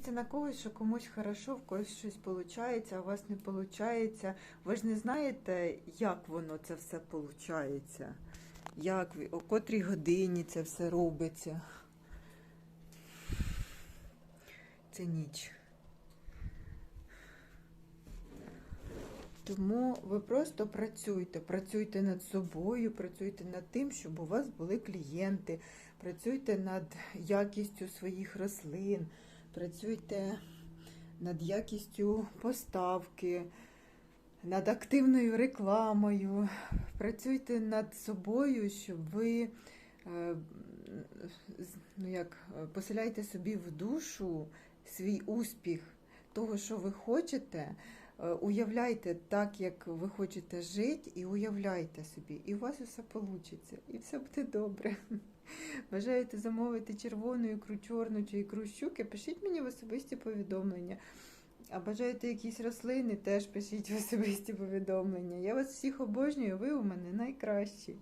надійтеся на когось, що комусь хорошо, в когось щось виходить, а у вас не виходить. Ви ж не знаєте, як воно це все виходить. Як о котрій годині це все робиться. Це ніч. Тому ви просто працюйте, працюйте над собою, працюйте над тим, щоб у вас були клієнти, працюйте над якістю своїх рослин, працюйте над якістю поставки, над активною рекламою, працюйте над собою, щоб ви е, ну як, поселяйте собі в душу свій успіх того, що ви хочете. Е, Уявляйте так, як ви хочете жити, і уявляйте собі, і у вас усе вийде, і все буде добре. Бажаєте замовити червону ікру, чорну чи ікру щуки, пишіть мені в особисті повідомлення. А бажаєте якісь рослини, теж пишіть в особисті повідомлення. Я вас всіх обожнюю, ви у мене найкращі.